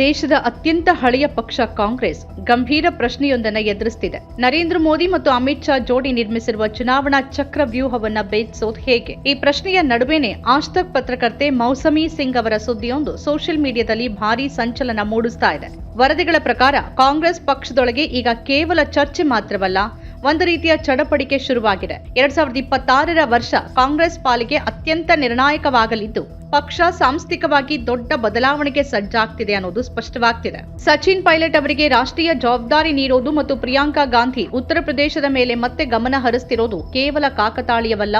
ದೇಶದ ಅತ್ಯಂತ ಹಳೆಯ ಪಕ್ಷ ಕಾಂಗ್ರೆಸ್ ಗಂಭೀರ ಪ್ರಶ್ನೆಯೊಂದನ್ನು ಎದುರಿಸುತ್ತಿದೆ ನರೇಂದ್ರ ಮೋದಿ ಮತ್ತು ಅಮಿತ್ ಶಾ ಜೋಡಿ ನಿರ್ಮಿಸಿರುವ ಚುನಾವಣಾ ಚಕ್ರ ವ್ಯೂಹವನ್ನ ಭೇದಿಸೋದು ಹೇಗೆ? ಈ ಪ್ರಶ್ನೆಯ ನಡುವೆನೆ ಆಸ್ತಕ್ ಪತ್ರಕರ್ತೆ ಮೌಸಮಿ ಸಿಂಗ್ ಅವರ ಸುದ್ದಿಯೊಂದು ಸೋಷಿಯಲ್ ಮೀಡಿಯಾದಲ್ಲಿ ಭಾರೀ ಸಂಚಲನ ಮೂಡಿಸ್ತಾ ಇದೆ. ವರದಿಗಳ ಪ್ರಕಾರ ಕಾಂಗ್ರೆಸ್ ಪಕ್ಷದೊಳಗೆ ಈಗ ಕೇವಲ ಚರ್ಚೆ ಮಾತ್ರವಲ್ಲ, ಒಂದು ರೀತಿಯ ಚಡಪಡಿಕೆ ಶುರುವಾಗಿದೆ. ಎರಡ್ ಸಾವಿರದ ಇಪ್ಪತ್ತಾರರ ವರ್ಷ ಕಾಂಗ್ರೆಸ್ ಪಾಲಿಗೆ ಅತ್ಯಂತ ನಿರ್ಣಾಯಕವಾಗಲಿದ್ದು ಪಕ್ಷ ಸಾಂಸ್ಥಿಕವಾಗಿ ದೊಡ್ಡ ಬದಲಾವಣೆಗೆ ಸಜ್ಜಾಗ್ತಿದೆ ಅನ್ನೋದು ಸ್ಪಷ್ಟವಾಗ್ತಿದೆ. ಸಚಿನ್ ಪೈಲಟ್ ಅವರಿಗೆ ರಾಷ್ಟ್ರೀಯ ಜವಾಬ್ದಾರಿ ನೀಡೋದು ಮತ್ತು ಪ್ರಿಯಾಂಕಾ ಗಾಂಧಿ ಉತ್ತರ ಪ್ರದೇಶದ ಮೇಲೆ ಮತ್ತೆ ಗಮನ ಹರಿಸ್ತಿರೋದು ಕೇವಲ ಕಾಕತಾಳೀಯವಲ್ಲ,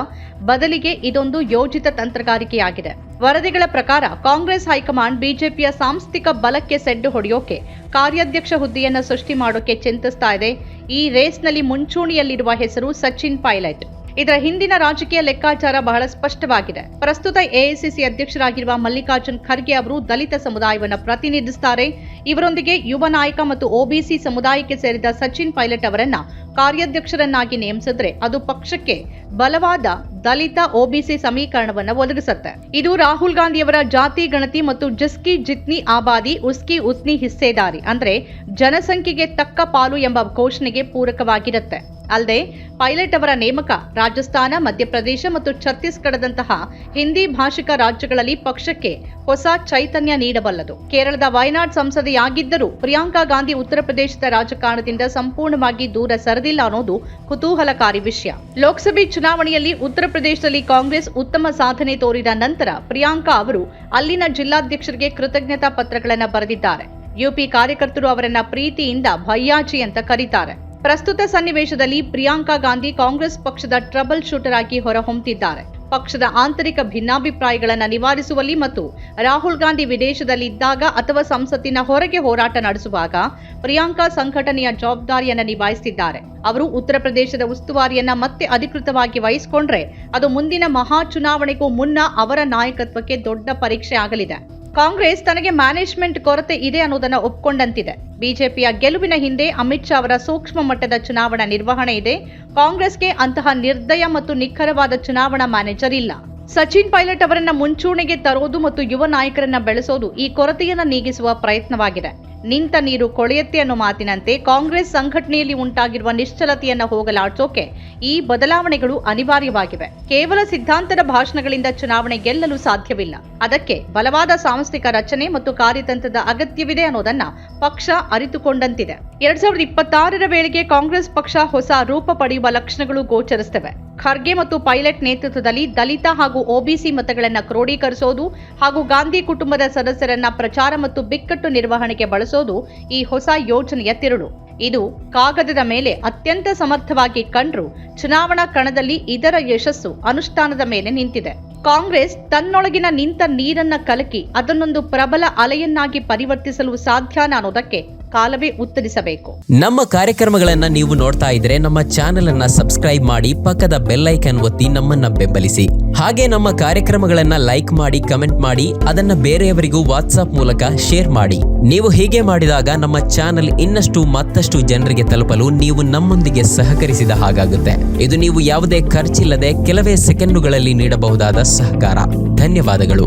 ಬದಲಿಗೆ ಇದೊಂದು ಯೋಜಿತ ತಂತ್ರಗಾರಿಕೆಯಾಗಿದೆ. ವರದಿಗಳ ಪ್ರಕಾರ ಕಾಂಗ್ರೆಸ್ ಹೈಕಮಾಂಡ್ ಬಿಜೆಪಿಯ ಸಾಂಸ್ಥಿಕ ಬಲಕ್ಕೆ ಸೆಡ್ಡು ಹೊಡೆಯೋಕೆ, ಕಾರ್ಯಾಧ್ಯಕ್ಷ ಹುದ್ದೆಯನ್ನು ಸೃಷ್ಟಿ ಮಾಡೋಕೆ ಚಿಂತಿಸ್ತಾ ಇದೆ. ಈ ರೇಸ್ನಲ್ಲಿ ಮುಂಚೂಣಿಯಲ್ಲಿರುವ ಹೆಸರು ಸಚಿನ್ ಪೈಲಟ್. ಇದರ ಹಿಂದಿನ ರಾಜಕೀಯ ಲೆಕ್ಕಾಚಾರ ಬಹಳ ಸ್ಪಷ್ಟವಾಗಿದೆ. ಪ್ರಸ್ತುತ ಎಐಸಿಸಿ ಅಧ್ಯಕ್ಷರಾಗಿರುವ ಮಲ್ಲಿಕಾರ್ಜುನ್ ಖರ್ಗೆ ಅವರು ದಲಿತ ಸಮುದಾಯವನ್ನು ಪ್ರತಿನಿಧಿಸುತ್ತಾರೆ. ಇವರೊಂದಿಗೆ ಯುವ ನಾಯಕ ಮತ್ತು ಒಬಿಸಿ ಸಮುದಾಯಕ್ಕೆ ಸೇರಿದ ಸಚಿನ್ ಪೈಲಟ್ ಅವರನ್ನ ಕಾರ್ಯಾಧ್ಯಕ್ಷರನ್ನಾಗಿ ನೇಮಿಸಿದ್ರೆ ಅದು ಪಕ್ಷಕ್ಕೆ ಬಲವಾದ ದಲಿತ ಒಬಿಸಿ ಸಮೀಕರಣವನ್ನು ಒದಗಿಸುತ್ತೆ. ಇದು ರಾಹುಲ್ ಗಾಂಧಿಯವರ ಜಾತಿ, ಗಣತಿ ಮತ್ತು ಜಿಸ್ಕಿ ಜಿತ್ನಿ ಆಬಾದಿ, ಉಸ್ಕಿ ಉತ್ನಿ ಹಿಸ್ಸೆದಾರಿ ಅಂದ್ರೆ ಜನಸಂಖ್ಯೆಗೆ ತಕ್ಕ ಪಾಲು ಎಂಬ ಘೋಷಣೆಗೆ ಪೂರಕವಾಗಿರುತ್ತೆ. ಅಲ್ಲದೆ ಪೈಲಟ್ ಅವರ ನೇಮಕ ರಾಜಸ್ಥಾನ, ಮಧ್ಯಪ್ರದೇಶ ಮತ್ತು ಛತ್ತೀಸ್ಗಢದಂತಹ ಹಿಂದಿ ಭಾಷಿಕ ರಾಜ್ಯಗಳಲ್ಲಿ ಪಕ್ಷಕ್ಕೆ ಹೊಸ ಚೈತನ್ಯ ನೀಡಬಲ್ಲದು. ಕೇರಳದ ವಯನಾಡ್ ಸಂಸದೆಯಾಗಿದ್ದರೂ ಪ್ರಿಯಾಂಕಾ ಗಾಂಧಿ ಉತ್ತರ ಪ್ರದೇಶದ ರಾಜಕಾರಣದಿಂದ ಸಂಪೂರ್ಣವಾಗಿ ದೂರ ಸರಿದಿಲ್ಲ ಅನ್ನೋದು ಕುತೂಹಲಕಾರಿ ವಿಷಯ. ಲೋಕಸಭೆ ಚುನಾವಣೆಯಲ್ಲಿ ಉತ್ತರ ಪ್ರದೇಶದಲ್ಲಿ ಕಾಂಗ್ರೆಸ್ ಉತ್ತಮ ಸಾಧನೆ ತೋರಿದ ನಂತರ ಪ್ರಿಯಾಂಕಾ ಅವರು ಅಲ್ಲಿನ ಜಿಲ್ಲಾಧ್ಯಕ್ಷರಿಗೆ ಕೃತಜ್ಞತಾ ಪತ್ರಗಳನ್ನು ಬರೆದಿದ್ದಾರೆ. ಯುಪಿ ಕಾರ್ಯಕರ್ತರು ಅವರನ್ನ ಪ್ರೀತಿಯಿಂದ ಭಯ್ಯಾಜಿ ಅಂತ ಕರೀತಾರೆ. ಪ್ರಸ್ತುತ ಸನ್ನಿವೇಶದಲ್ಲಿ ಪ್ರಿಯಾಂಕಾ ಗಾಂಧಿ ಕಾಂಗ್ರೆಸ್ ಪಕ್ಷದ ಟ್ರಬಲ್ ಶೂಟರ್ ಆಗಿ ಹೊರಹೊಮ್ಮುತ್ತಿದ್ದಾರೆ ಪಕ್ಷದ ಆಂತರಿಕ ಭಿನ್ನಾಭಿಪ್ರಾಯಗಳನ್ನು ನಿವಾರಿಸುವಲ್ಲಿ ಮತ್ತು ರಾಹುಲ್ ಗಾಂಧಿ ವಿದೇಶದಲ್ಲಿದ್ದಾಗ ಅಥವಾ ಸಂಸತ್ತಿನ ಹೊರಗೆ ಹೋರಾಟ ನಡೆಸುವಾಗ ಪ್ರಿಯಾಂಕಾ ಸಂಘಟನೆಯ ಜವಾಬ್ದಾರಿಯನ್ನು ನಿಭಾಯಿಸುತ್ತಿದ್ದಾರೆ ಅವರು ಉತ್ತರ ಪ್ರದೇಶದ ಉಸ್ತುವಾರಿಯನ್ನ ಮತ್ತೆ ಅಧಿಕೃತವಾಗಿ ವಹಿಸಿಕೊಂಡ್ರೆ ಅದು ಮುಂದಿನ ಮಹಾ ಚುನಾವಣೆಗೂ ಮುನ್ನ ಅವರ ನಾಯಕತ್ವಕ್ಕೆ ದೊಡ್ಡ ಪರೀಕ್ಷೆ ಆಗಲಿದೆ. ಕಾಂಗ್ರೆಸ್ ತನಗೆ ಮ್ಯಾನೇಜ್ಮೆಂಟ್ ಕೊರತೆ ಇದೆ ಅನ್ನೋದನ್ನ ಒಪ್ಕೊಂಡಂತಿದೆ. ಬಿಜೆಪಿಯ ಗೆಲುವಿನ ಹಿಂದೆ ಅಮಿತ್ ಶಾ ಅವರ ಸೂಕ್ಷ್ಮ ಮಟ್ಟದ ಚುನಾವಣಾ ನಿರ್ವಹಣೆ ಇದೆ. ಕಾಂಗ್ರೆಸ್ಗೆ ಅಂತಹ ನಿರ್ದಯ ಮತ್ತು ನಿಖರವಾದ ಚುನಾವಣಾ ಮ್ಯಾನೇಜರ್ ಇಲ್ಲ. ಸಚಿನ್ ಪೈಲಟ್ ಅವರನ್ನ ಮುಂಚೂಣಿಗೆ ತರೋದು ಮತ್ತು ಯುವ ನಾಯಕರನ್ನ ಬೆಳೆಸೋದು ಈ ಕೊರತೆಯನ್ನ ನೀಗಿಸುವ ಪ್ರಯತ್ನವಾಗಿದೆ. ನಿಂತ ನೀರು ಕೊಳೆಯತ್ತೆ ಅನ್ನೋ ಮಾತಿನಂತೆ ಕಾಂಗ್ರೆಸ್ ಸಂಘಟನೆಯಲ್ಲಿ ಉಂಟಾಗಿರುವ ನಿಶ್ಚಲತೆಯನ್ನು ಹೋಗಲಾಡಿಸೋಕೆ ಈ ಬದಲಾವಣೆಗಳು ಅನಿವಾರ್ಯವಾಗಿವೆ. ಕೇವಲ ಸಿದ್ಧಾಂತದ ಭಾಷಣಗಳಿಂದ ಚುನಾವಣೆ ಗೆಲ್ಲಲು ಸಾಧ್ಯವಿಲ್ಲ. ಅದಕ್ಕೆ ಬಲವಾದ ಸಾಂಸ್ಥಿಕ ರಚನೆ ಮತ್ತು ಕಾರ್ಯತಂತ್ರದ ಅಗತ್ಯವಿದೆ ಅನ್ನೋದನ್ನ ಪಕ್ಷ ಅರಿತುಕೊಂಡಂತಿದೆ. ಎರಡ್ ಸಾವಿರದ ಇಪ್ಪತ್ತಾರರ ವೇಳೆಗೆ ಕಾಂಗ್ರೆಸ್ ಪಕ್ಷ ಹೊಸ ರೂಪ ಪಡೆಯುವ ಲಕ್ಷಣಗಳು ಗೋಚರಿಸುತ್ತವೆ ಖರ್ಗೆ ಮತ್ತು ಪೈಲಟ್ ನೇತೃತ್ವದಲ್ಲಿ ದಲಿತ ಹಾಗೂ ಒಬಿಸಿ ಮತಗಳನ್ನು ಕ್ರೋಢೀಕರಿಸೋದು ಹಾಗೂ ಗಾಂಧಿ ಕುಟುಂಬದ ಸದಸ್ಯರನ್ನ ಪ್ರಚಾರ ಮತ್ತು ಬಿಕ್ಕಟ್ಟು ನಿರ್ವಹಣೆಗೆ ಬಳಸೋದು ಈ ಹೊಸ ಯೋಜನೆಯ ತಿರುಳು. ಇದು ಕಾಗದದ ಮೇಲೆ ಅತ್ಯಂತ ಸಮರ್ಥವಾಗಿ ಕಂಡ್ರು ಚುನಾವಣಾ ಕಣದಲ್ಲಿ ಇದರ ಯಶಸ್ಸು ಅನುಷ್ಠಾನದ ಮೇಲೆ ನಿಂತಿದೆ. ಕಾಂಗ್ರೆಸ್ ತನ್ನೊಳಗಿನ ನಿಂತ ನೀರನ್ನ ಕಲಕಿ ಅದನ್ನೊಂದು ಪ್ರಬಲ ಅಲೆಯನ್ನಾಗಿ ಪರಿವರ್ತಿಸಲು ಸಾಧ್ಯನಾ ಅನ್ನೋದಕ್ಕೆ ಕಾಲವೇ ಉತ್ತರಿಸಬೇಕು. ನಮ್ಮ ಕಾರ್ಯಕ್ರಮಗಳನ್ನ ನೀವು ನೋಡ್ತಾ ಇದ್ರೆ ನಮ್ಮ ಚಾನೆಲ್ ಅನ್ನ ಸಬ್ಸ್ಕ್ರೈಬ್ ಮಾಡಿ ಪಕ್ಕದ ಬೆಲ್ ಐಕನ್ ಒತ್ತಿ ನಮ್ಮನ್ನ ಬೆಂಬಲಿಸಿ. ಹಾಗೆ ನಮ್ಮ ಕಾರ್ಯಕ್ರಮಗಳನ್ನ ಲೈಕ್ ಮಾಡಿ, ಕಮೆಂಟ್ ಮಾಡಿ, ಅದನ್ನ ಬೇರೆಯವರಿಗೂ ವಾಟ್ಸ್ಆಪ್ ಮೂಲಕ ಶೇರ್ ಮಾಡಿ. ನೀವು ಹೀಗೆ ಮಾಡಿದಾಗ ನಮ್ಮ ಚಾನೆಲ್ ಇನ್ನಷ್ಟು ಮತ್ತಷ್ಟು ಜನರಿಗೆ ತಲುಪಲು ನೀವು ನಮ್ಮೊಂದಿಗೆ ಸಹಕರಿಸಿದ ಹಾಗಾಗುತ್ತೆ. ಇದು ನೀವು ಯಾವುದೇ ಖರ್ಚಿಲ್ಲದೆ ಕೆಲವೇ ಸೆಕೆಂಡುಗಳಲ್ಲಿ ನೀಡಬಹುದಾದ ಸಹಕಾರ. ಧನ್ಯವಾದಗಳು.